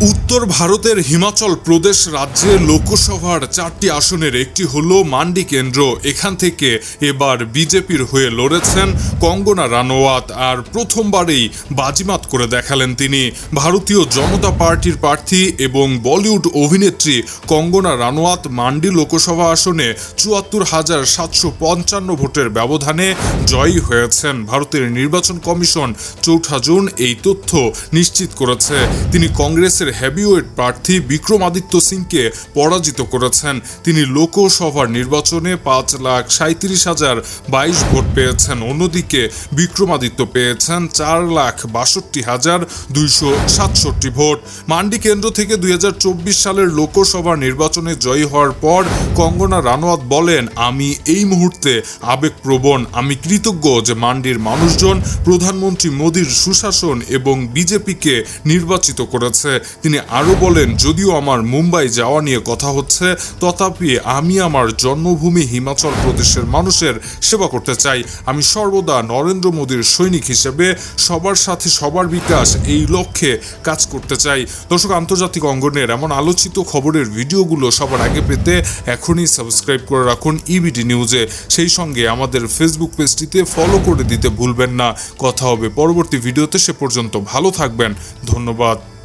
উত্তর ভারতের হিমাচল প্রদেশ রাজ্যে লোকসভার চারটি আসনের একটি হল মান্ডি কেন্দ্র, এখান থেকে এবার বিজেপির হয়ে লড়েছেন কঙ্গনা রানোয়াত আর প্রথমবারেই বাজিমাত করে দেখালেন তিনি। ভারতীয় জনতা পার্টির প্রার্থী এবং বলিউড অভিনেত্রী কঙ্গনা রানোয়াত মান্ডি লোকসভা আসনে চুয়াত্তর হাজার সাতশো পঞ্চান্ন ভোটের ব্যবধানে জয়ী হয়েছেন। ভারতের নির্বাচন কমিশন চৌঠা জুন এই তথ্য নিশ্চিত করেছে। তিনি কংগ্রেসের হেভিওয়েট প্রার্থী বিক্রমাদিত্য সিংকে পরাজিত করেছেন। তিনি লোকসভার নির্বাচনে পাঁচ লাখ সাঁত্রিশ হাজার বাইশ ভোট পেয়েছেন। অন্যদিকে বিক্রমাদিত্য পেয়েছেন চার লাখ বাষট্টি হাজার দুইশো সাতষট্টি ভোট। মান্ডি কেন্দ্র থেকে দুই হাজার চব্বিশ সালের লোকসভা নির্বাচনে জয়ী হওয়ার পর কঙ্গনা রানোয়াত বলেন, আমি এই মুহূর্তে আবেগপ্রবণ। আমি কৃতজ্ঞ যে মান্ডির মানুষজন প্রধানমন্ত্রী মোদীর সুশাসন এবং বিজেপিকে নির্বাচিত করেছে। তিনি আরও বলেন, যদিও আমার মুম্বাই যাওয়া নিয়ে কথা হচ্ছে, তথাপি আমি আমার জন্মভূমি হিমাচল প্রদেশের মানুষের সেবা করতে চাই। আমি সর্বদা নরেন্দ্র মোদীর সৈনিক হিসেবে সবার সাথে সবার বিকাশ এই লক্ষ্যে কাজ করতে চাই। দর্শক, আন্তর্জাতিক অঙ্গনের এমন আলোচিত খবরের ভিডিওগুলো সবার আগে পেতে এখনই সাবস্ক্রাইব করে রাখুন ইবিটি নিউজে সেই সঙ্গে আমাদের ফেসবুক পেজটিতে ফলো করে দিতে ভুলবেন না। কথা হবে পরবর্তী ভিডিওতে, সে পর্যন্ত ভালো থাকবেন। ধন্যবাদ।